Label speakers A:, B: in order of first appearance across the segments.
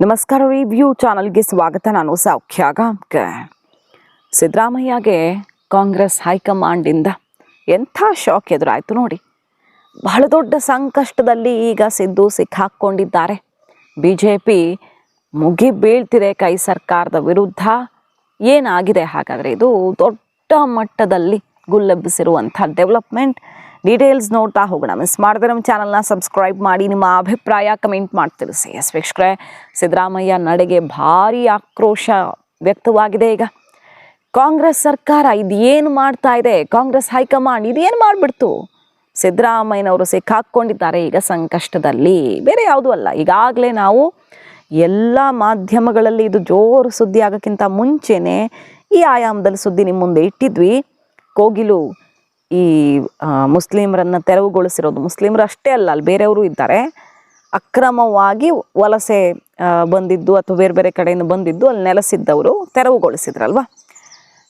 A: ನಮಸ್ಕಾರ ರಿವ್ಯೂ ಚಾನಲ್ಗೆ ಸ್ವಾಗತ. ನಾನು ಸೌಖ್ಯ ಗಾಮ್ಕೆ ಸಿದ್ದರಾಮಯ್ಯಗೆ ಕಾಂಗ್ರೆಸ್ ಹೈಕಮಾಂಡಿಂದ ಎಂಥ ಶಾಕ್ ಎದುರಾಯಿತು ನೋಡಿ. ಬಹಳ ದೊಡ್ಡ ಸಂಕಷ್ಟದಲ್ಲಿ ಈಗ ಸಿದ್ದು ಸಿಕ್ಕಾಕ್ಕೊಂಡಿದ್ದಾರೆ ಬಿ ಜೆ ಪಿ ಮುಗಿ ಬೀಳ್ತಿದೆ ಕೈ ಸರ್ಕಾರದ ವಿರುದ್ಧ. ಏನಾಗಿದೆ ಹಾಗಾದರೆ ಇದು ದೊಡ್ಡ ಮಟ್ಟದಲ್ಲಿ ಗುಲ್ಲೆಬ್ಬಿಸಿರುವಂಥ ಡೆವಲಪ್ಮೆಂಟ್. ಡೀಟೇಲ್ಸ್ ನೋಡ್ತಾ ಹೋಗೋಣ. ಮಿಸ್ ಮಾಡಿದ್ರೆ ನಮ್ಮ ಚಾನಲ್ನ ಸಬ್ಸ್ಕ್ರೈಬ್ ಮಾಡಿ, ನಿಮ್ಮ ಅಭಿಪ್ರಾಯ ಕಮೆಂಟ್ ಮಾಡಿ ತಿಳಿಸಿ. ಎಸ್ ವೀಕ್ಷಕರೇ, ಸಿದ್ದರಾಮಯ್ಯ ನಡೆಗೆ ಭಾರಿ ಆಕ್ರೋಶ ವ್ಯಕ್ತವಾಗಿದೆ ಈಗ. ಕಾಂಗ್ರೆಸ್ ಸರ್ಕಾರ ಇದೇನು ಮಾಡ್ತಾ ಇದೆ? ಕಾಂಗ್ರೆಸ್ ಹೈಕಮಾಂಡ್ ಇದೇನು ಮಾಡಿಬಿಡ್ತು? ಸಿದ್ದರಾಮಯ್ಯನವರು ಸಿಕ್ಕಾಕ್ಕೊಂಡಿದ್ದಾರೆ ಈಗ ಸಂಕಷ್ಟದಲ್ಲಿ. ಬೇರೆ ಯಾವುದೂ ಅಲ್ಲ. ಈಗಾಗಲೇ ನಾವು ಎಲ್ಲ ಮಾಧ್ಯಮಗಳಲ್ಲಿ ಇದು ಜೋರು ಸುದ್ದಿ ಆಗೋಕ್ಕಿಂತ ಮುಂಚೆನೇ ಈ ಆಯಾಮದಲ್ಲಿ ಸುದ್ದಿ ನಿಮ್ಮ ಮುಂದೆ ಇಟ್ಟಿದ್ವಿ. ಕೋಗಿಲು ಈ ಮುಸ್ಲಿಮರನ್ನು ತೆರವುಗೊಳಿಸಿರೋದು. ಮುಸ್ಲಿಮರು ಅಷ್ಟೇ ಅಲ್ಲ, ಅಲ್ಲಿ ಬೇರೆಯವರು ಇದ್ದಾರೆ. ಅಕ್ರಮವಾಗಿ ವಲಸೆ ಬಂದಿದ್ದು ಅಥವಾ ಬೇರೆ ಬೇರೆ ಕಡೆಯಿಂದ ಬಂದಿದ್ದು ಅಲ್ಲಿ ನೆಲೆಸಿದ್ದವರು ತೆರವುಗೊಳಿಸಿದ್ರಲ್ವಾ?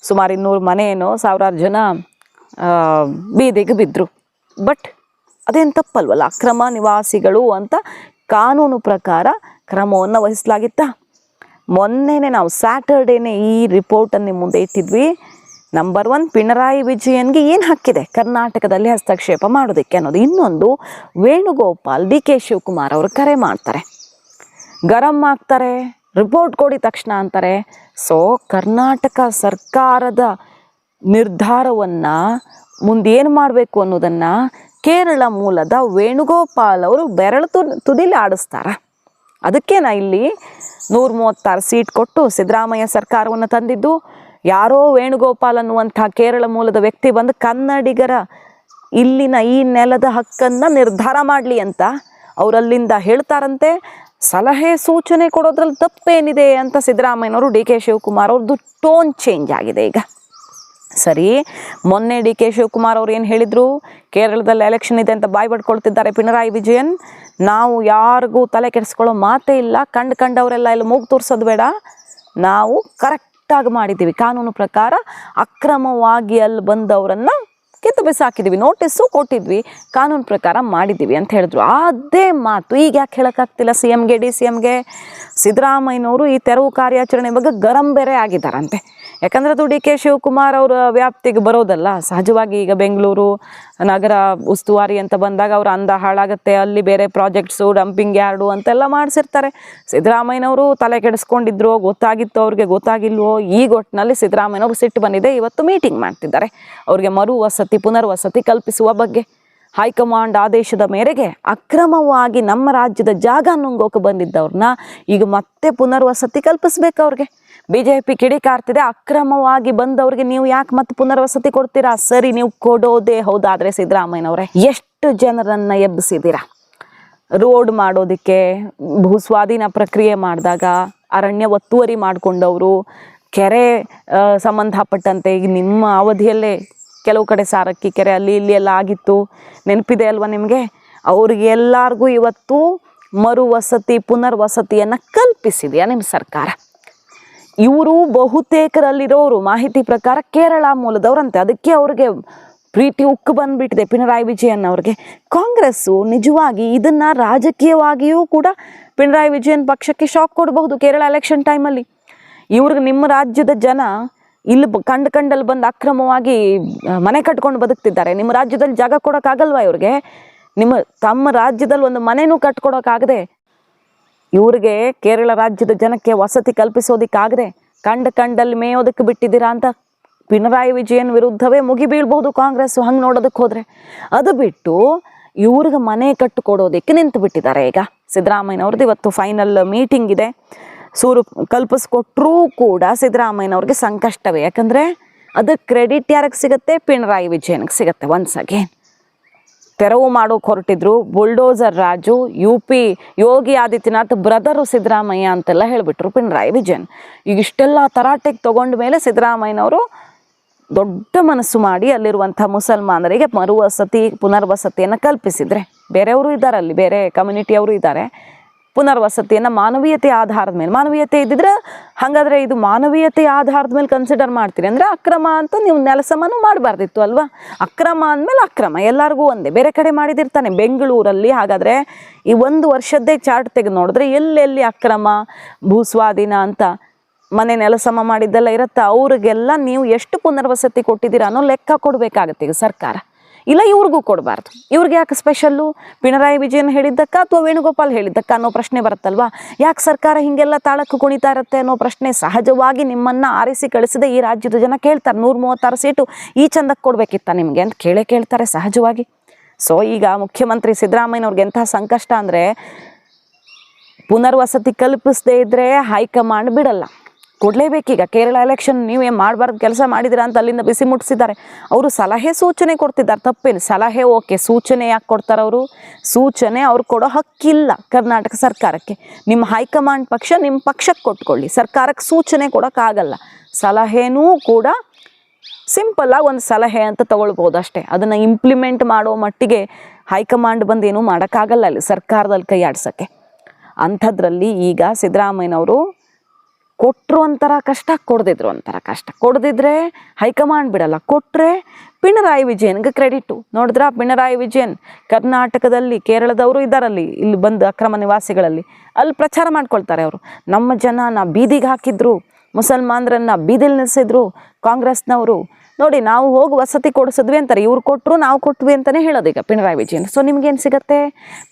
A: ಸುಮಾರು ಇನ್ನೂರು ಮನೆಯೇನೋ ಸಾವಿರಾರು ಜನ ಬೀದಿಗೆ ಬಿದ್ದರು ಬಟ್ ಅದೇನು ತಪ್ಪಲ್ವಲ್ಲ, ಅಕ್ರಮ ನಿವಾಸಿಗಳು ಅಂತ ಕಾನೂನು ಪ್ರಕಾರ ಕ್ರಮವನ್ನು ವಹಿಸಲಾಗಿತ್ತ? ಮೊನ್ನೆನೇ ನಾವು ಸ್ಯಾಟರ್ಡೇನೆ ಈ ರಿಪೋರ್ಟನ್ನು ಮುಂದೆ ಇಟ್ಟಿದ್ವಿ. ನಂಬರ್ ಒನ್ ಪಿಣರಾಯಿ ವಿಜಯನ್ಗೆ ಏನು ಹಕ್ಕಿದೆ ಕರ್ನಾಟಕದಲ್ಲಿ ಹಸ್ತಕ್ಷೇಪ ಮಾಡೋದಕ್ಕೆ ಅನ್ನೋದು. ಇನ್ನೊಂದು, ವೇಣುಗೋಪಾಲ್ ಡಿ ಕೆ ಶಿವಕುಮಾರ್ ಅವರು ಕರೆ ಮಾಡ್ತಾರೆ. ಗರಂ ಆಗ್ತಾರೆ ರಿಪೋರ್ಟ್ ಕೊಡಿ ತಕ್ಷಣ ಅಂತಾರೆ. ಸೊ ಕರ್ನಾಟಕ ಸರ್ಕಾರದ ನಿರ್ಧಾರವನ್ನು ಮುಂದೇನು ಮಾಡಬೇಕು ಅನ್ನೋದನ್ನು ಕೇರಳ ಮೂಲದ ವೇಣುಗೋಪಾಲ್ ಅವರು ಬೆರಳು ತು ತುದಿಲಿ ಆಡಿಸ್ತಾರ. ಅದಕ್ಕೆ ನಾ ಇಲ್ಲಿ ನೂರ ಮೂವತ್ತಾರು ಸೀಟ್ ಕೊಟ್ಟು ಸಿದ್ದರಾಮಯ್ಯ ಸರ್ಕಾರವನ್ನು ತಂದಿದ್ದು ಯಾರೋ ವೇಣುಗೋಪಾಲ್ ಅನ್ನುವಂಥ ಕೇರಳ ಮೂಲದ ವ್ಯಕ್ತಿ ಬಂದು ಕನ್ನಡಿಗರ ಇಲ್ಲಿನ ಈ ನೆಲದ ಹಕ್ಕನ್ನು ನಿರ್ಧಾರ ಮಾಡಲಿ ಅಂತ ಅವರಲ್ಲಿಂದ ಹೇಳ್ತಾರಂತೆ. ಸಲಹೆ, ಸೂಚನೆ ಕೊಡೋದ್ರಲ್ಲಿ ತಪ್ಪೇನಿದೆ ಅಂತ ಸಿದ್ದರಾಮಯ್ಯನವರು ಡಿ ಕೆ ಶಿವಕುಮಾರ್ ಅವ್ರದ್ದು ಟೋನ್ ಚೇಂಜ್ ಆಗಿದೆ ಈಗ. ಸರಿ, ಮೊನ್ನೆ ಡಿ ಕೆ ಶಿವಕುಮಾರ್ ಅವ್ರು ಏನು ಹೇಳಿದರು? ಕೇರಳದಲ್ಲಿ ಎಲೆಕ್ಷನ್ ಇದೆ ಅಂತ ಬಾಯ್ ಪಡ್ಕೊಳ್ತಿದ್ದಾರೆ ಪಿಣರಾಯಿ ವಿಜಯನ್. ನಾವು ಯಾರಿಗೂ ತಲೆ ಕೆಡಿಸ್ಕೊಳ್ಳೋ ಮಾತೇ ಇಲ್ಲ. ಕಂಡು ಕಂಡವರೆಲ್ಲ ಇಲ್ಲಿ ಮೂಗು ತೋರಿಸೋದು ಬೇಡ. ನಾವು ಕರೆಕ್ಟಾಗಿ ಮಾಡಿದ್ದೀವಿ. ಕಾನೂನು ಪ್ರಕಾರ ಅಕ್ರಮವಾಗಿ ಅಲ್ಲಿ ಬಂದವರನ್ನು ಕಿತ್ತು ಬಿಸಾಕಿದ್ದೀವಿ ನೋಟಿಸ್ಸು ಕೊಟ್ಟಿದ್ವಿ, ಕಾನೂನು ಪ್ರಕಾರ ಮಾಡಿದ್ದೀವಿ ಅಂತ ಹೇಳಿದ್ರು. ಅದೇ ಮಾತು ಈಗ ಯಾಕೆ ಹೇಳೋಕ್ಕಾಗ್ತಿಲ್ಲ ಸಿ ಎಮ್ಗೆ ಡಿ ಸಿ ಎಮ್ಗೆ ಸಿದ್ದರಾಮಯ್ಯನವರು ಈ ತೆರವು ಕಾರ್ಯಾಚರಣೆ ಬಗ್ಗೆ ಗರಂ ಬೇರೆ ಆಗಿದ್ದಾರಂತೆ. ಯಾಕಂದ್ರೆ ಅದು ಡಿ ಕೆ ಶಿವಕುಮಾರ್ ಅವರ ವ್ಯಾಪ್ತಿಗೆ ಬರೋದಲ್ಲ. ಸಹಜವಾಗಿ ಈಗ ಬೆಂಗಳೂರು, ನಗರ ಉಸ್ತುವಾರಿ ಅಂತ ಬಂದಾಗ ಅವ್ರ ಅಂದ ಹಾಳಾಗುತ್ತೆ, ಅಲ್ಲಿ ಬೇರೆ ಪ್ರಾಜೆಕ್ಟ್ಸು, ಡಂಪಿಂಗ್ ಯಾರ್ಡು ಅಂತೆಲ್ಲ ಮಾಡಿಸಿರ್ತಾರೆ. ಸಿದ್ದರಾಮಯ್ಯನವರು ತಲೆ ಕೆಡಿಸ್ಕೊಂಡಿದ್ರು, ಗೊತ್ತಾಗಿತ್ತು, ಅವ್ರಿಗೆ ಗೊತ್ತಾಗಿಲ್ವೋ, ಈ ಒಟ್ಟಿನಲ್ಲಿ ಸಿದ್ದರಾಮಯ್ಯನವರು ಸಿಟ್ಟು ಬಂದಿದೆ. ಇವತ್ತು ಮೀಟಿಂಗ್ ಮಾಡ್ತಿದ್ದಾರೆ. ಅವ್ರಿಗೆ ಮರು ಪುನರ್ವಸತಿ ಕಲ್ಪಿಸುವ ಬಗ್ಗೆ ಹೈಕಮಾಂಡ್ ಆದೇಶದ ಮೇರೆಗೆ ಅಕ್ರಮವಾಗಿ ನಮ್ಮ ರಾಜ್ಯದ ಜಾಗ ನುಂಗೋಕೆ ಬಂದಿದ್ದವ್ರನ್ನ ಈಗ ಮತ್ತೆ ಪುನರ್ವಸತಿ ಕಲ್ಪಿಸ್ಬೇಕು ಅವ್ರಿಗೆ. ಬಿ ಜೆ ಪಿ ಕಿಡಿಕಾರ್ತಿದೆ, ಅಕ್ರಮವಾಗಿ ಬಂದವ್ರಿಗೆ ನೀವು ಯಾಕೆ ಮತ್ತೆ ಪುನರ್ವಸತಿ ಕೊಡ್ತೀರಾ? ಸರಿ, ನೀವು ಕೊಡೋದೇ ಹೌದಾದ್ರೆ ಸಿದ್ದರಾಮಯ್ಯನವರೇ, ಎಷ್ಟು ಜನರನ್ನ ಎಬ್ಬಿಸಿದ್ದೀರಾ? ರೋಡ್ ಮಾಡೋದಕ್ಕೆ ಭೂಸ್ವಾಧೀನ ಪ್ರಕ್ರಿಯೆ ಮಾಡಿದಾಗ ಅರಣ್ಯ ಒತ್ತುವರಿ ಮಾಡಿಕೊಂಡವರು, ಕೆರೆ ಸಂಬಂಧಪಟ್ಟಂತೆ ಈಗ ನಿಮ್ಮ ಅವಧಿಯಲ್ಲೇ ಕೆಲವು ಕಡೆ ಸಾರಕ್ಕಿ ಕೆರೆ ಅಲ್ಲಿ ಇಲ್ಲಿ ಎಲ್ಲ ಆಗಿತ್ತು. ನೆನಪಿದೆ ಅಲ್ವಾ ನಿಮಗೆ? ಅವ್ರಿಗೆ ಎಲ್ಲರಿಗೂ ಇವತ್ತು ಮರು ವಸತಿ ಪುನರ್ವಸತಿಯನ್ನು ಕಲ್ಪಿಸಿದೆಯಾ ನಿಮ್ಮ ಸರ್ಕಾರ? ಇವರು ಬಹುತೇಕರಲ್ಲಿರೋರು, ಮಾಹಿತಿ ಪ್ರಕಾರ ಕೇರಳ ಮೂಲದವರಂತೆ. ಅದಕ್ಕೆ ಅವ್ರಿಗೆ ಪ್ರೀತಿ ಉಕ್ಕು ಬಂದ್ಬಿಟ್ಟಿದೆ ಪಿಣರಾಯಿ ವಿಜಯನ್ ಅವ್ರಿಗೆ. ಕಾಂಗ್ರೆಸ್ಸು ನಿಜವಾಗಿ ಇದನ್ನ ರಾಜಕೀಯವಾಗಿಯೂ ಕೂಡ ಪಿಣರಾಯಿ ವಿಜಯನ್ ಪಕ್ಷಕ್ಕೆ ಶಾಕ್ ಕೊಡಬಹುದು ಕೇರಳ ಎಲೆಕ್ಷನ್ ಟೈಮಲ್ಲಿ ಇವ್ರಿಗೆ ನಿಮ್ಮ ರಾಜ್ಯದ ಜನ ಇಲ್ಲಿ ಕಂಡು ಕಂಡಲ್ಲಿ ಬಂದು ಅಕ್ರಮವಾಗಿ ಮನೆ ಕಟ್ಕೊಂಡು ಬದುಕ್ತಿದ್ದಾರೆ. ನಿಮ್ಮ ರಾಜ್ಯದಲ್ಲಿ ಜಾಗ ಕೊಡೋಕ್ಕಾಗಲ್ವಾ ಇವ್ರಿಗೆ? ನಿಮ್ಮ ತಮ್ಮ ರಾಜ್ಯದಲ್ಲಿ ಒಂದು ಮನೆನೂ ಕಟ್ಕೊಡೋಕ್ಕಾಗದೆ, ಇವ್ರಿಗೆ ಕೇರಳ ರಾಜ್ಯದ ಜನಕ್ಕೆ ವಸತಿ ಕಲ್ಪಿಸೋದಕ್ಕಾಗದೆ, ಕಂಡ ಕಂಡಲ್ಲಿ ಮೇಯೋದಕ್ಕೆ ಬಿಟ್ಟಿದ್ದೀರಾ ಅಂತ ಪಿಣರಾಯಿ ವಿಜಯನ್ ವಿರುದ್ಧವೇ ಮುಗಿಬೀಳ್ಬೋದು ಕಾಂಗ್ರೆಸ್ ಹಂಗೆ ನೋಡೋದಕ್ಕೆ ಹೋದರೆ. ಅದು ಬಿಟ್ಟು ಇವ್ರಿಗೆ ಮನೆ ಕಟ್ಟಿಕೊಡೋದಕ್ಕೆ ನಿಂತು ಬಿಟ್ಟಿದ್ದಾರೆ ಈಗ. ಸಿದ್ದರಾಮಯ್ಯನವ್ರದ್ದು ಇವತ್ತು ಫೈನಲ್ ಮೀಟಿಂಗ್ ಇದೆ. ಸೂರು ಕಲ್ಪಿಸ್ಕೊಟ್ರೂ ಕೂಡ ಸಿದ್ದರಾಮಯ್ಯನವ್ರಿಗೆ ಸಂಕಷ್ಟವೇ. ಯಾಕಂದರೆ ಅದಕ್ಕೆ ಕ್ರೆಡಿಟ್ ಯಾರಿಗೆ ಸಿಗುತ್ತೆ? ಪಿಣರಾಯಿ ವಿಜಯನಿಗೆ ಸಿಗುತ್ತೆ ಒನ್ಸ್ ಅಗೇನ್ ತೆರವು ಮಾಡೋಕೆ ಹೊರಟಿದ್ರು bulldozer Raju U P Yogi Adityanath brother Siddaramaiah ಅಂತೆಲ್ಲ ಹೇಳಿಬಿಟ್ರು ಪಿಣರಾಯಿ ವಿಜಯನ್. ಈಗ ಇಷ್ಟೆಲ್ಲ ತರಾಟೆಗೆ ತಗೊಂಡ ಮೇಲೆ ಸಿದ್ದರಾಮಯ್ಯನವರು ದೊಡ್ಡ ಮನಸ್ಸು ಮಾಡಿ ಅಲ್ಲಿರುವಂಥ ಮುಸಲ್ಮಾನರಿಗೆ ಮರುವಸತಿ, ಪುನರ್ವಸತಿಯನ್ನು ಕಲ್ಪಿಸಿದ್ರೆ. ಬೇರೆಯವರು ಇದ್ದಾರೆ ಅಲ್ಲಿ ಬೇರೆ ಕಮ್ಯುನಿಟಿಯವರು ಇದ್ದಾರೆ. ಪುನರ್ವಸತಿಯನ್ನು ಮಾನವೀಯತೆ ಆಧಾರದ ಮೇಲೆ. ಮಾನವೀಯತೆ ಇದ್ದಿದ್ರೆ ಹಾಗಾದರೆ ಇದು ಮಾನವೀಯತೆ ಆಧಾರದ ಮೇಲೆ ಕನ್ಸಿಡರ್ ಮಾಡ್ತೀರಿ. ಅಂದರೆ ಅಕ್ರಮ ಅಂತ ನೀವು ನೆಲಸಮನೂ ಮಾಡಬಾರ್ದಿತ್ತು ಅಲ್ವಾ? ಅಕ್ರಮ ಅಂದಮೇಲೆ ಅಕ್ರಮ. ಎಲ್ಲರಿಗೂ ಒಂದೇ. ಬೇರೆ ಕಡೆ ಮಾಡಿದಿರ್ತಾನೆ. ಬೆಂಗಳೂರಲ್ಲಿ ಹಾಗಾದರೆ ಈ ಒಂದು ವರ್ಷದ್ದೇ ಚಾರ್ಟ್ ತೆಗೆದು ನೋಡಿದ್ರೆ ಎಲ್ಲೆಲ್ಲಿ ಅಕ್ರಮ, ಭೂಸ್ವಾಧೀನ ಅಂತ ಮನೆ ನೆಲಸಮ ಮಾಡಿದ್ದೆಲ್ಲ ಇರುತ್ತೆ. ಅವ್ರಿಗೆಲ್ಲ ನೀವು ಎಷ್ಟು ಪುನರ್ವಸತಿ ಕೊಟ್ಟಿದ್ದೀರಾ ಅನ್ನೋ ಲೆಕ್ಕ ಕೊಡಬೇಕಾಗತ್ತೆ ಈಗ ಸರ್ಕಾರ. ಇಲ್ಲ ಇವ್ರಿಗೂ ಕೊಡಬಾರ್ದು. ಇವ್ರಿಗೆ ಯಾಕೆ ಸ್ಪೆಷಲ್ಲು ಪಿಣರಾಯಿ ವಿಜಯನ್ ಹೇಳಿದ್ದಕ್ಕ ಅಥವಾ ವೇಣುಗೋಪಾಲ್ ಹೇಳಿದ್ದಕ್ಕ ಅನ್ನೋ ಪ್ರಶ್ನೆ ಬರುತ್ತಲ್ವಾ? ಯಾಕೆ ಸರ್ಕಾರ ಹಿಂಗೆಲ್ಲ ತಾಳಕ್ಕೆ ಕುಣಿತಾ ಇರುತ್ತೆ ಅನ್ನೋ ಪ್ರಶ್ನೆ ಸಹಜವಾಗಿ ನಿಮ್ಮನ್ನು ಆರಿಸಿ ಕಳಿಸಿದ ಈ ರಾಜ್ಯದ ಜನ ಕೇಳ್ತಾರೆ. ನೂರ ಮೂವತ್ತಾರು ಸೀಟು ಈ ಚಂದಕ್ಕೆ ಕೊಡಬೇಕಿತ್ತ ನಿಮಗೆ ಅಂತ ಕೇಳೇ ಕೇಳ್ತಾರೆ ಸಹಜವಾಗಿ. ಸೊ ಈಗ ಮುಖ್ಯಮಂತ್ರಿ ಸಿದ್ದರಾಮಯ್ಯನವ್ರಿಗೆ ಎಂಥ ಸಂಕಷ್ಟ ಅಂದರೆ ಪುನರ್ವಸತಿ ಕಲ್ಪಿಸದೇ ಇದ್ದರೆ ಹೈಕಮಾಂಡ್ ಬಿಡಲ್ಲ. ಕೊಡಲೇಬೇಕೀಗ. ಕೇರಳ ಎಲೆಕ್ಷನ್ ನೀವೇ ಮಾಡಬಾರ್ದು ಕೆಲಸ ಮಾಡಿದಿರ ಅಂತ ಅಲ್ಲಿಂದ ಬಿಸಿ ಮುಟ್ಟಿಸಿದ್ದಾರೆ ಅವರು ಸಲಹೆ ಸೂಚನೆ ಕೊಡ್ತಿದ್ದಾರೆ, ತಪ್ಪೇನು. ಸಲಹೆ ಓಕೆ, ಸೂಚನೆ ಯಾಕೆ ಕೊಡ್ತಾರೆ ಅವರು? ಸೂಚನೆ ಅವ್ರು ಕೊಡೋ ಹಕ್ಕಿಲ್ಲ ಕರ್ನಾಟಕ ಸರ್ಕಾರಕ್ಕೆ. ನಿಮ್ಮ ಹೈಕಮಾಂಡ್ ಪಕ್ಷ ನಿಮ್ಮ ಪಕ್ಷಕ್ಕೆ ಕೊಟ್ಕೊಳ್ಳಿ. ಸರ್ಕಾರಕ್ಕೆ ಸೂಚನೆ ಕೊಡೋಕ್ಕಾಗಲ್ಲ. ಸಲಹೆನೂ ಕೂಡ ಸಿಂಪಲ್ಲಾಗಿ ಒಂದು ಸಲಹೆ ಅಂತ ತಗೊಳ್ಬೋದು ಅಷ್ಟೇ. ಅದನ್ನು ಇಂಪ್ಲಿಮೆಂಟ್ ಮಾಡೋ ಮಟ್ಟಿಗೆ ಹೈಕಮಾಂಡ್ ಬಂದು ಏನೂ ಮಾಡೋಕ್ಕಾಗಲ್ಲ ಅಲ್ಲಿ ಸರ್ಕಾರದಲ್ಲಿ ಕೈಯಾಡ್ಸೋಕ್ಕೆ ಅಂಥದ್ರಲ್ಲಿ ಈಗ ಸಿದ್ದರಾಮಯ್ಯನವರು ಕೊಟ್ಟರು ಒಂಥರ ಕಷ್ಟ, ಕೊಡದಿದ್ರು ಒಂಥರ ಕಷ್ಟ. ಕೊಡದಿದ್ರೆ ಹೈಕಮಾಂಡ್ ಬಿಡಲ್ಲ. ಕೊಟ್ಟರೆ ಪಿಣರಾಯಿ ವಿಜಯನ್ಗೆ ಕ್ರೆಡಿಟು. ನೋಡಿದ್ರ? ಪಿಣರಾಯಿ ವಿಜಯನ್ ಕರ್ನಾಟಕದಲ್ಲಿ, ಕೇರಳದವರು ಇದ್ದಾರಲ್ಲಿ, ಇಲ್ಲಿ ಬಂದು ಅಕ್ರಮ ನಿವಾಸಿಗಳಲ್ಲಿ. ಅಲ್ಲಿ ಪ್ರಚಾರ ಮಾಡ್ಕೊಳ್ತಾರೆ ಅವರು. ನಮ್ಮ ಜನನ ಬೀದಿಗೆ ಹಾಕಿದ್ರು, ಮುಸಲ್ಮಾನರನ್ನ ಬೀದಿಲಿ ನಿಲ್ಲಿಸಿದ್ರು ಕಾಂಗ್ರೆಸ್ನವರು. ನೋಡಿ, ನಾವು ಹೋಗಿ ವಸತಿ ಕೊಡಿಸಿದ್ವಿ ಅಂತಾರೆ. ಇವ್ರು ಕೊಟ್ಟರು ನಾವು ಕೊಟ್ವಿ ಅಂತಲೇ ಹೇಳೋದು ಈಗ ಪಿಣರಾಯಿ ವಿಜಯನ್. ಸೊ ನಿಮ್ಗೇನು ಸಿಗತ್ತೆ?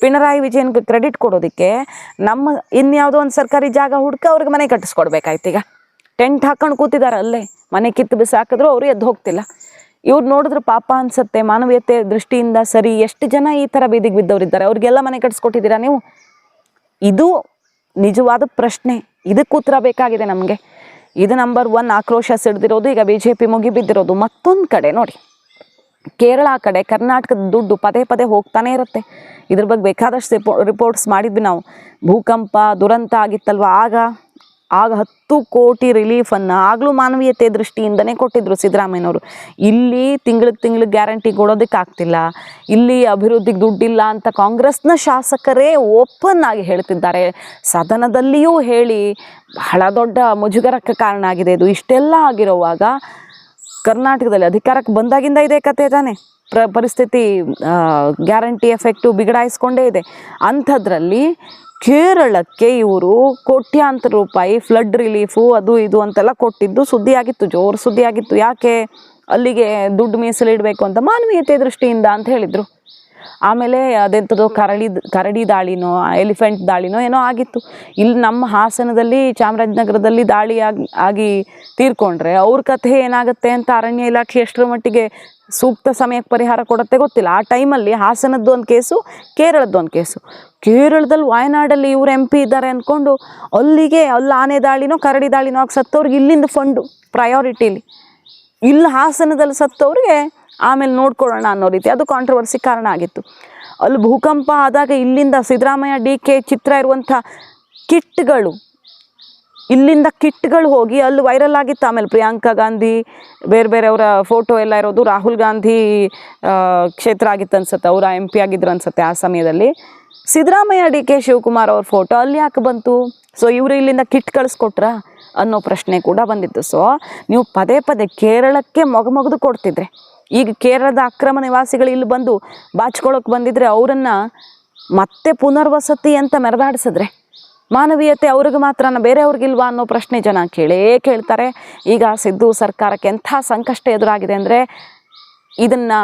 A: ಪಿಣರಾಯಿ ವಿಜಯನ್ಗೆ ಕ್ರೆಡಿಟ್ ಕೊಡೋದಕ್ಕೆ ನಮ್ಮ ಇನ್ಯಾವುದೋ ಒಂದು ಸರ್ಕಾರಿ ಜಾಗ ಹುಡ್ಕ ಅವ್ರಿಗೆ ಮನೆ ಕಟ್ಟಿಸ್ಕೊಡ್ಬೇಕಾಯ್ತು ಈಗ. ಟೆಂಟ್ ಹಾಕೊಂಡು ಕೂತಿದ್ದಾರೆ ಅಲ್ಲೇ. ಮನೆ ಕಿತ್ತು ಬಿಸಾಕಿದ್ರು ಅವರು ಎದ್ದು ಹೋಗ್ತಿಲ್ಲ. ಇವ್ರು ನೋಡಿದ್ರೆ ಪಾಪ ಅನ್ಸುತ್ತೆ, ಮಾನವೀಯತೆ ದೃಷ್ಟಿಯಿಂದ ಸರಿ, ಎಷ್ಟು ಜನ ಈ ಥರ ಬೀದಿಗೆ ಬಿದ್ದವರಿದ್ದಾರೆ? ಅವ್ರಿಗೆಲ್ಲ ಮನೆ ಕಟ್ಟಿಸ್ಕೊಟ್ಟಿದ್ದೀರಾ ನೀವು? ಇದು ನಿಜವಾದ ಪ್ರಶ್ನೆ. ಇದಕ್ಕೆ ಉತ್ತರ ಬೇಕಾಗಿದೆ ನಮಗೆ. ಇದು ನಂಬರ್ ಒನ್ ಆಕ್ರೋಶ ಸಿಡ್ದಿರೋದು ಈಗ ಬಿ ಜೆ ಪಿ ಮುಗಿಬಿದ್ದಿರೋದು ಮತ್ತೊಂದು ಕಡೆ ನೋಡಿ. ಕೇರಳ ಕಡೆ ಕರ್ನಾಟಕದ ದುಡ್ಡು ಪದೇ ಪದೇ ಹೋಗ್ತಾನೆ ಇರುತ್ತೆ. ಇದ್ರ ಬಗ್ಗೆ ಬೇಕಾದಷ್ಟು ರಿಪೋ ರಿಪೋರ್ಟ್ಸ್ ಮಾಡಿದ್ವಿ ನಾವು. ಭೂಕಂಪ, ದುರಂತ ಆಗಿತ್ತಲ್ವ? ಆಗ ಆಗ ಹತ್ತು ಕೋಟಿ ರಿಲೀಫನ್ನು ಆಗಲೂ ಮಾನವೀಯತೆ ದೃಷ್ಟಿಯಿಂದನೇ ಕೊಟ್ಟಿದ್ರು ಸಿದ್ದರಾಮಯ್ಯನವರು. ಇಲ್ಲಿ ತಿಂಗಳಿಗೆ ತಿಂಗಳಿಗೆ ಗ್ಯಾರಂಟಿ ಕೊಡೋದಕ್ಕೆ ಆಗ್ತಿಲ್ಲ. ಇಲ್ಲಿ ಅಭಿವೃದ್ಧಿಗೆ ದುಡ್ಡಿಲ್ಲ ಅಂತ ಕಾಂಗ್ರೆಸ್ನ ಶಾಸಕರೇ ಓಪನ್ ಆಗಿ ಹೇಳ್ತಿದ್ದಾರೆ. ಸದನದಲ್ಲಿಯೂ ಹೇಳಿ ಬಹಳ ದೊಡ್ಡ ಮುಜುಗರಕ್ಕೆ ಕಾರಣ ಆಗಿದೆ ಇದು. ಇಷ್ಟೆಲ್ಲ ಆಗಿರುವಾಗ ಕರ್ನಾಟಕದಲ್ಲಿ ಅಧಿಕಾರಕ್ಕೆ ಬಂದಾಗಿಂದ ಇದೇ ಕತೆ ತಾನೆ. ಪ್ರ, ಪರಿಸ್ಥಿತಿ ಗ್ಯಾರಂಟಿ ಎಫೆಕ್ಟು ಬಿಗಡಾಯಿಸ್ಕೊಂಡೇ ಇದೆ. ಅಂಥದ್ರಲ್ಲಿ ಕೇರಳಕ್ಕೆ ಇವರು ಕೋಟ್ಯಾಂತರ ರೂಪಾಯಿ ಫ್ಲಡ್ ರಿಲೀಫು ಅದು ಇದು ಅಂತೆಲ್ಲ ಕೊಟ್ಟಿದ್ದು. ಸುದ್ದಿ ಆಗಿತ್ತು ಜೋರು ಸುದ್ದಿ ಆಗಿತ್ತು ಯಾಕೆ ಅಲ್ಲಿಗೆ ದುಡ್ಡು ಮೀಸಲಿಡಬೇಕು ಅಂತ ಮಾನವೀಯತೆ ದೃಷ್ಟಿಯಿಂದ ಅಂತ ಹೇಳಿದರು. ಆಮೇಲೆ ಅದೆಂಥದ್ದು ಕರಡಿ ಕರಡಿ ದಾಳಿನೋ, ಎಲಿಫೆಂಟ್ ದಾಳಿನೋ ಏನೋ ಆಗಿತ್ತು. ಇಲ್ಲಿ ನಮ್ಮ ಹಾಸನದಲ್ಲಿ ಚಾಮರಾಜನಗರದಲ್ಲಿ ದಾಳಿ ಆಗಿ ಆಗಿ ತೀರ್ಕೊಂಡ್ರೆ ಅವ್ರ ಕಥೆ ಏನಾಗುತ್ತೆ ಅಂತ ಅರಣ್ಯ ಇಲಾಖೆ ಎಷ್ಟರ ಮಟ್ಟಿಗೆ ಸೂಕ್ತ ಸಮಯಕ್ಕೆ ಪರಿಹಾರ ಕೊಡುತ್ತೆ ಗೊತ್ತಿಲ್ಲ. ಆ ಟೈಮಲ್ಲಿ ಹಾಸನದ್ದು ಒಂದು ಕೇಸು, ಕೇರಳದ್ದು ಒಂದು ಕೇಸು. ಕೇರಳದಲ್ಲಿ ವಾಯನಾಡಲ್ಲಿ ಇವ್ರು ಎಂ ಪಿ ಇದ್ದಾರೆ ಅಂದ್ಕೊಂಡು ಅಲ್ಲಿಗೆ ಅಲ್ಲಿ ಆನೆ ದಾಳಿನೋ, ಕರಡಿ ದಾಳಿನೋ ಆಗಿ ಸತ್ತವ್ರಿಗೆ ಇಲ್ಲಿಂದ ಫಂಡು ಪ್ರಯಾರಿಟಿಲಿ ಇಲ್ಲಿ ಹಾಸನದಲ್ಲಿ ಸತ್ತವ್ರಿಗೆ ಆಮೇಲೆ ನೋಡ್ಕೊಳ್ಳೋಣ ಅನ್ನೋ ರೀತಿ. ಅದು ಕಾಂಟ್ರವರ್ಸಿ ಕಾರಣ ಆಗಿತ್ತು. ಅಲ್ಲಿ ಭೂಕಂಪ ಆದಾಗ ಇಲ್ಲಿಂದ ಸಿದ್ದರಾಮಯ್ಯ ಡಿ ಕೆ ಚಿತ್ರ ಇರುವಂಥ ಕಿಟ್ಗಳು, ಇಲ್ಲಿಂದ ಕಿಟ್ಗಳು ಹೋಗಿ ಅಲ್ಲಿ ವೈರಲ್ ಆಗಿತ್ತು. ಆಮೇಲೆ ಪ್ರಿಯಾಂಕಾ ಗಾಂಧಿ, ಬೇರೆ ಬೇರೆಯವರ ಫೋಟೋ ಎಲ್ಲ ಇರೋದು ರಾಹುಲ್ ಗಾಂಧಿ ಕ್ಷೇತ್ರ ಆಗಿತ್ತು ಅನ್ಸುತ್ತೆ. ಅವರ ಎಂ ಪಿ ಆಗಿದ್ರು ಅನ್ಸುತ್ತೆ ಆ ಸಮಯದಲ್ಲಿ. ಸಿದ್ದರಾಮಯ್ಯ ಡಿ ಕೆ ಶಿವಕುಮಾರ್ ಅವ್ರ ಫೋಟೋ ಅಲ್ಲಿ ಯಾಕೆ ಬಂತು? ಸೊ ಇವರು ಇಲ್ಲಿಂದ ಕಿಟ್ ಕಳಿಸ್ಕೊಟ್ರಾ? ಅನ್ನೋ ಪ್ರಶ್ನೆ ಕೂಡ ಬಂದಿತ್ತು. ಸೊ ನೀವು ಪದೇ ಪದೇ ಕೇರಳಕ್ಕೆ ಮೊಗಮೊಗದು ಕೊಡ್ತಿದ್ರೆ, ಈಗ ಕೇರಳದ ಅಕ್ರಮ ನಿವಾಸಿಗಳು ಇಲ್ಲಿ ಬಂದು ಬಾಚ್ಕೊಳ್ಳೋಕೆ ಬಂದಿದ್ರೆ ಅವರನ್ನು ಮತ್ತೆ ಪುನರ್ವಸತಿ ಅಂತ ಮೆರೆದಾಡಿಸಿದ್ರೆ ಮಾನವೀಯತೆ ಅವ್ರಿಗೆ ಮಾತ್ರನ ಬೇರೆಯವ್ರಿಗಿಲ್ವಾ ಅನ್ನೋ ಪ್ರಶ್ನೆ ಜನ ಕೇಳೇ ಕೇಳ್ತಾರೆ. ಈಗ ಸಿದ್ದು ಸರ್ಕಾರಕ್ಕೆ ಎಂಥ ಸಂಕಷ್ಟ ಎದುರಾಗಿದೆ ಅಂದರೆ ಇದನ್ನು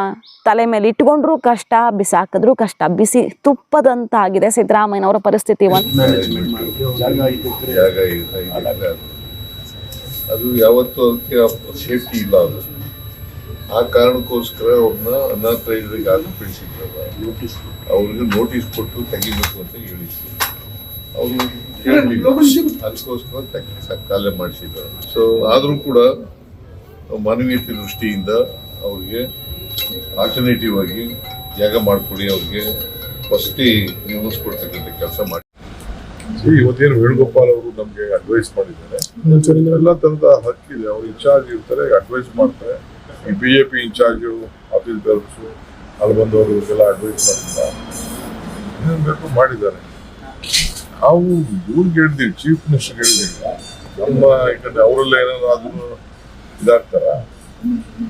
A: ತಲೆ ಮೇಲೆ ಇಟ್ಕೊಂಡ್ರೂ ಕಷ್ಟ, ಬಿಸಾಕಿದ್ರೂ ಕಷ್ಟ, ಬಿಸಿ ತುಪ್ಪದಂತಾಗಿದೆ ಸಿದ್ದರಾಮಯ್ಯನವರ ಪರಿಸ್ಥಿತಿ. ಒಂದು
B: ಜಾಗ ಇದ್ದಿದ್ರೆ
C: ಜಾಗ ಇದೆ ಇದೆ. ಅದು ಯಾವತ್ತೂ ಅದಕ್ಕೆ ಸೇಫ್ಟಿ ಇಲ್ಲ ಅದು. ಆ ಕಾರಣಕ್ಕೋಸ್ಕರ ಅವ್ರನ್ನ ಅನಾಥರಿಗೆ ಆಗಿ ಬಿಡಿಸಿದ್ರಲ್ಲ
B: ನೋಟಿಸ್
C: ಅವ್ರಿಗೆ ನೋಟಿಸ್ ಕೊಟ್ಟು ತೆಗಿಬೇಕು ಅಂತ ಹೇಳಿದ್ರು. ಅವರು ಅದಕ್ಕೋಸ್ಕರ ತೆಗಿ ಕಾಲೇ ಮಾಡಿಸಿದ್ರು. ಸೊ ಆದರೂ ಕೂಡ ಮಾನವೀಯತೆ ದೃಷ್ಟಿಯಿಂದ ಅವ್ರಿಗೆ ಆಲ್ಟರ್ನೇಟಿವ್ ಆಗಿ ಜಾಗ ಮಾಡಿಕೊಡಿ ಅವ್ರಿಗೆ ವಸತಿ ನಿರ್ಮಿಸ್ಕೊಡ್ತಕ್ಕಂಥ ಕೆಲಸ ಮಾಡಿ
D: See, ಇವತ್ತೇನು ವೇಣುಗೋಪಾಲ್ ಅವರು ನಮಗೆ ಅಡ್ವೈಸ್ ಮಾಡಿದ್ದಾರೆ. ಎಲ್ಲ ತರದ ಹಕ್ಕಿದೆ. ಅವ್ರು ಇನ್ಚಾರ್ಜ್ ಇರ್ತಾರೆ ಅಡ್ವೈಸ್ ಮಾಡ್ತಾರೆ. ಈ ಪಿ ಇನ್ಚಾರ್ಜು ಆಫೀಸ್ ಗರ್ಲ್ಸು ಅಲ್ಲಿ ಬಂದವರು ಎಲ್ಲ ಅಡ್ವೈಸ್ ಮಾಡಿಲ್ಲ ಏನ್ ಬೇಕು ಮಾಡಿದ್ದಾರೆ. ನಾವು ಇವ್ರಿಗೆ ಹೇಳಿದೀವಿ ಚೀಫ್ ಮಿನಿಸ್ಟರ್ ಹೇಳಿದೀವಿ ನಮ್ಮ ಯಾಕಂದ್ರೆ ಅವರೆಲ್ಲ ಏನಾದ್ರು ಅದನ್ನು ಇದಾಗ್ತಾರ?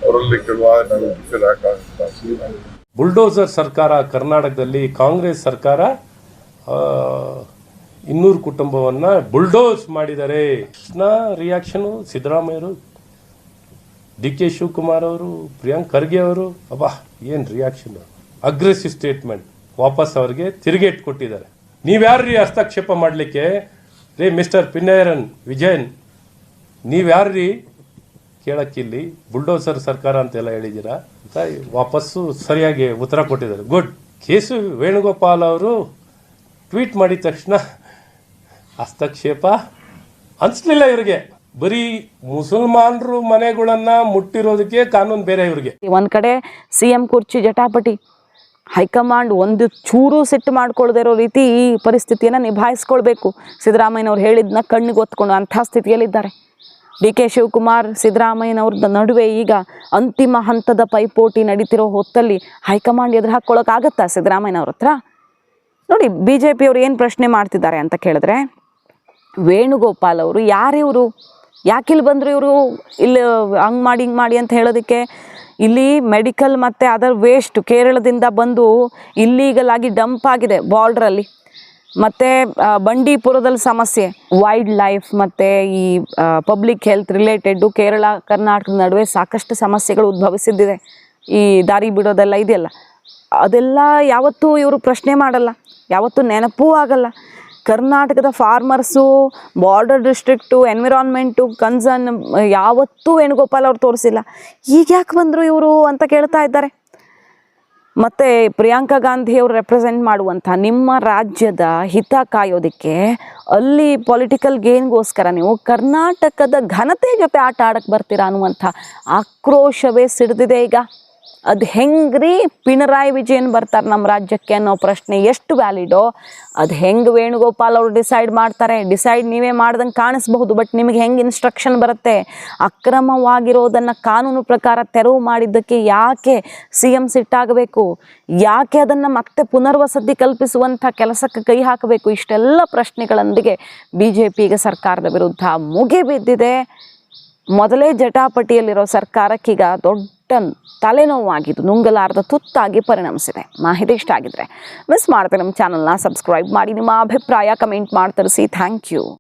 D: ಅವರಲ್ಲಿ ಕೆಲವು ನಾವು ಡಿಫೇರ್ ಹಾಕಾಗುತ್ತೆ
E: ಬುಲ್ಡೋಸರ್ ಸರ್ಕಾರ ಕರ್ನಾಟಕದಲ್ಲಿ ಕಾಂಗ್ರೆಸ್ ಸರ್ಕಾರ ಆ, ಇನ್ನೂರು ಕುಟುಂಬವನ್ನ ಬುಲ್ಡೋಸ್ ಮಾಡಿದ್ದಾರೆ ರಿಯಾಕ್ಷನು ಸಿದ್ದರಾಮಯ್ಯರು ಡಿ ಕೆ ಶಿವಕುಮಾರ್ ಅವರು, ಪ್ರಿಯಾಂಕ್ ಖರ್ಗೆ ಅವರು, ಅಬ್ಬಾ, ಏನು ರಿಯಾಕ್ಷನ್ ಅಗ್ರೆಸಿವ್ ಸ್ಟೇಟ್ಮೆಂಟ್ ವಾಪಸ್ ಅವರಿಗೆ ತಿರುಗೇಟ್ ಕೊಟ್ಟಿದ್ದಾರೆ. ನೀವ್ಯಾರ್ರೀ ಹಸ್ತಕ್ಷೇಪ ಮಾಡಲಿಕ್ಕೆ? ರೇ, ಮಿಸ್ಟರ್ ಪಿನ್ನಯರನ್ ವಿಜಯನ್ ನೀವ್ಯಾರ್ರೀ ಕೇಳಕ್ಕಿಲ್ಲಿ ಬುಲ್ಡೋಸರ್ ಸರ್ಕಾರ ಅಂತೆಲ್ಲ ಹೇಳಿದ್ದೀರಾ? ಅಂತ ವಾಪಸ್ಸು ಸರಿಯಾಗಿ ಉತ್ತರ ಕೊಟ್ಟಿದ್ದಾರೆ. ಗುಡ್. ಕೇಸು ವೇಣುಗೋಪಾಲ್ ಅವರು ಟ್ವೀಟ್ ಮಾಡಿದ ತಕ್ಷಣ ಹಸ್ತಕ್ಷೇಪ ಅನ್ಸ್ಲಿಲ್ಲ ಇವ್ರಿಗೆ. ಬರೀ ಮುಸಲ್ಮಾನರು ಮನೆಗಳನ್ನ ಮುಟ್ಟಿರೋದಕ್ಕೆ ಕಾನೂನು ಬೇರೆ ಇವ್ರಿಗೆ.
A: ಒಂದು ಕಡೆ ಸಿ ಎಂ ಕುರ್ಚಿ ಜಟಾಪಟಿ, ಹೈಕಮಾಂಡ್ ಒಂದು ಚೂರು ಸಿಟ್ಟು ಮಾಡ್ಕೊಳ್ದೇ ಇರೋ ರೀತಿ ಈ ಪರಿಸ್ಥಿತಿಯನ್ನು ನಿಭಾಯಿಸ್ಕೊಳ್ಬೇಕು. ಸಿದ್ದರಾಮಯ್ಯನವ್ರು ಹೇಳಿದ್ನ ಕಣ್ಣಿಗೆ ಒತ್ಕೊಂಡು ಅಂಥ ಸ್ಥಿತಿಯಲ್ಲಿದ್ದಾರೆ. ಡಿ ಕೆ ಶಿವಕುಮಾರ್ ಸಿದ್ದರಾಮಯ್ಯನವ್ರ ನಡುವೆ ಈಗ ಅಂತಿಮ ಹಂತದ ಪೈಪೋಟಿ ನಡೀತಿರೋ ಹೊತ್ತಲ್ಲಿ ಹೈಕಮಾಂಡ್ ಎದುರು ಹಾಕ್ಕೊಳ್ಳೋಕ್ಕಾಗತ್ತಾ ಸಿದ್ದರಾಮಯ್ಯನವ್ರ ಹತ್ರ? ನೋಡಿ ಬಿ ಜೆ ಪಿಯವ್ರು ಏನು ಪ್ರಶ್ನೆ ಮಾಡ್ತಿದ್ದಾರೆ ಅಂತ ಕೇಳಿದ್ರೆ ವೇಣುಗೋಪಾಲ್ ಅವರು ಯಾರಿವರು ಯಾಕಿಲ್ಲಿ ಬಂದರು ಇವರು? ಇಲ್ಲಿ ಹಂಗೆ ಮಾಡಿ ಹಿಂಗೆ ಮಾಡಿ ಅಂತ ಹೇಳೋದಕ್ಕೆ ಇಲ್ಲಿ ಮೆಡಿಕಲ್ ಮತ್ತು ಅದರ ವೇಸ್ಟ್ ಕೇರಳದಿಂದ ಬಂದು ಇಲ್ಲೀಗಲಾಗಿ ಡಂಪ್ ಆಗಿದೆ ಬಾರ್ಡ್ರಲ್ಲಿ ಮತ್ತು ಬಂಡೀಪುರದಲ್ಲಿ ಸಮಸ್ಯೆ. ವೈಲ್ಡ್ ಲೈಫ್ ಮತ್ತು ಈ ಪಬ್ಲಿಕ್ ಹೆಲ್ತ್ ರಿಲೇಟೆಡ್ಡು ಕೇರಳ, ಕರ್ನಾಟಕದ ನಡುವೆ ಸಾಕಷ್ಟು ಸಮಸ್ಯೆಗಳು ಉದ್ಭವಿಸಿದ್ದಿದೆ. ಈ ದಾರಿ ಬಿಡೋದೆಲ್ಲ ಇದೆಯಲ್ಲ. ಅದೆಲ್ಲ ಯಾವತ್ತೂ ಇವರು ಪ್ರಶ್ನೆ ಮಾಡಲ್ಲ. ಯಾವತ್ತೂ ನೆನಪೂ ಆಗಲ್ಲ. ಕರ್ನಾಟಕದ farmers border district environment concern ಯಾವತ್ತೂ ವೇಣುಗೋಪಾಲ್ ಅವ್ರು ತೋರಿಸಿಲ್ಲ. ಈಗ ಯಾಕೆ ಬಂದರು ಇವರು ಅಂತ ಕೇಳ್ತಾ ಇದ್ದಾರೆ. ಮತ್ತು ಪ್ರಿಯಾಂಕಾ ಗಾಂಧಿ ಅವರು ರೆಪ್ರೆಸೆಂಟ್ ಮಾಡುವಂಥ ನಿಮ್ಮ ರಾಜ್ಯದ ಹಿತ ಕಾಯೋದಕ್ಕೆ ಅಲ್ಲಿ ಪೊಲಿಟಿಕಲ್ ಗೇನ್ಗೋಸ್ಕರ ನೀವು ಕರ್ನಾಟಕದ ಘನತೆ ಜೊತೆ ಆಟ ಆಡಕ್ಕೆ ಬರ್ತೀರಾ ಅನ್ನುವಂಥ ಆಕ್ರೋಶವೇ ಸಿಡಿದಿದೆ ಈಗ. ಅದು ಹೆಂಗ್ರಿ ಪಿಣರಾಯಿ ವಿಜಯನ್ ಬರ್ತಾರೆ ನಮ್ಮ ರಾಜ್ಯಕ್ಕೆ ಅನ್ನೋ ಪ್ರಶ್ನೆ ಎಷ್ಟು ವ್ಯಾಲಿಡೋ ಅದು ಹೆಂಗೆ ವೇಣುಗೋಪಾಲ್ ಅವರು ಡಿಸೈಡ್ ಮಾಡ್ತಾರೆ? ಡಿಸೈಡ್ ನೀವೇ ಮಾಡ್ದಂಗೆ ಕಾಣಿಸ್ಬಹುದು ಬಟ್ ನಿಮಗೆ ಹೆಂಗೆ ಇನ್ಸ್ಟ್ರಕ್ಷನ್ ಬರುತ್ತೆ? ಅಕ್ರಮವಾಗಿರೋದನ್ನು ಕಾನೂನು ಪ್ರಕಾರ ತೆರವು ಮಾಡಿದ್ದಕ್ಕೆ ಯಾಕೆ ಸಿ ಎಂ ಸಿಟ್ಟಾಗಬೇಕು ಯಾಕೆ ಅದನ್ನು ಮತ್ತೆ ಪುನರ್ವಸತಿ ಕಲ್ಪಿಸುವಂಥ ಕೆಲಸಕ್ಕೆ ಕೈ ಹಾಕಬೇಕು? ಇಷ್ಟೆಲ್ಲ ಪ್ರಶ್ನೆಗಳೊಂದಿಗೆ ಬಿ ಜೆ ಪಿಗೆ ಸರ್ಕಾರದ ವಿರುದ್ಧ ಮುಗಿಬಿದ್ದಿದೆ. ಮೊದಲೇ ಜಟಾಪಟಿಯಲ್ಲಿರೋ ಸರ್ಕಾರಕ್ಕೀಗ ದೊಡ್ಡ ತಲೆನೋವಾಗಿದ್ದು ನುಂಗಲಾರದ ತುತ್ತಾಗಿ ಪರಿಣಮಿಸಿದೆ. ಮಾಹಿತಿ ಇಷ್ಟ ಆಗಿದ್ರೆ ಮಿಸ್ ಮಾಡ್ತಾರೆ ನಮ್ಮ ಚಾನಲ್ನ ಸಬ್ಸ್ಕ್ರೈಬ್ ಮಾಡಿ, ನಿಮ್ಮ ಅಭಿಪ್ರಾಯ ಕಮೆಂಟ್ ಮಾಡಿ ಥ್ಯಾಂಕ್ ಯು